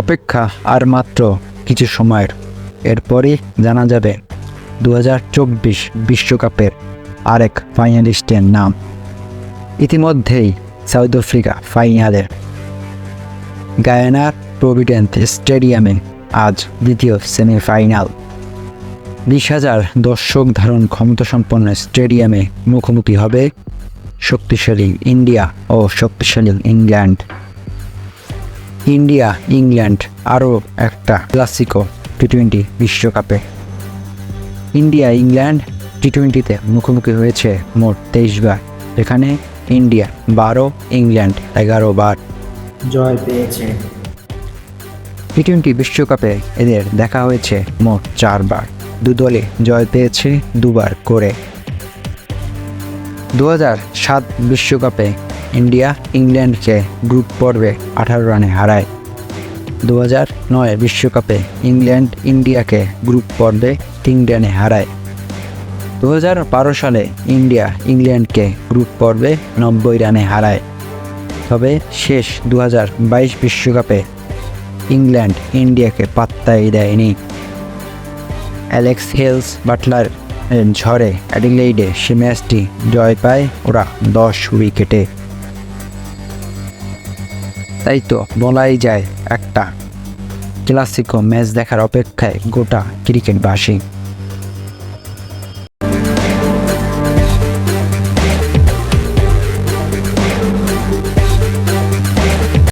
অপেক্ষা আর মাত্র কিছু সময়ের। এরপরই জানা যাবে দু বিশ্বকাপের আরেক ফাইনালিস্টের নাম। ইতিমধ্যেই সাউথ আফ্রিকা ফাইনালে। গায়ানার প্রভিডেন্ট স্টেডিয়ামে আজ দ্বিতীয় সেমিফাইনাল। বিশ হাজার দর্শক ধারণ ক্ষমতাসম্পন্ন স্টেডিয়ামে মুখোমুখি হবে শক্তিশালী ইন্ডিয়া ও শক্তিশালী ইংল্যান্ড। ইন্ডিয়া ইংল্যান্ড আরও একটা ক্লাসিকো টি টোয়েন্টি বিশ্বকাপে। ইন্ডিয়া ইংল্যান্ড টি টোয়েন্টিতে মুখোমুখি হয়েছে মোট তেইশবার। এখানে ইন্ডিয়া বারো ইংল্যান্ড এগারো বার জয় পেয়েছে। টি টোয়েন্টি বিশ্বকাপে এদের দেখা হয়েছে মোট চারবার। দু দলে জয় পেয়েছে দুবার করে। দু সাত বিশ্বকাপে ইন্ডিয়া, ইংল্যান্ডকে গ্রুপ পর্বে আঠারো রানে হারায়। দু হাজার নয় বিশ্বকাপে ইংল্যান্ড ইন্ডিয়াকে গ্রুপ পর্বে তিন রানে হারায়। দু হাজার বারো সালে ইন্ডিয়া ইংল্যান্ডকে গ্রুপ পর্বে নব্বই রানে হারায়। তবে শেষ দু হাজার বাইশ বিশ্বকাপে ইংল্যান্ড ইন্ডিয়াকে পাত্তাই দেয়নি। অ্যালেক্স হেলস বাটলার ঝড়ে অ্যাডিলেইডে সে ম্যাচটি জয় পায় ওরা দশ উইকেটে। তাই তো বলাই যায় একটা। ক্লাসিকো ম্যাচ দেখার অপেক্ষায় গোটা ক্রিকেটবাসী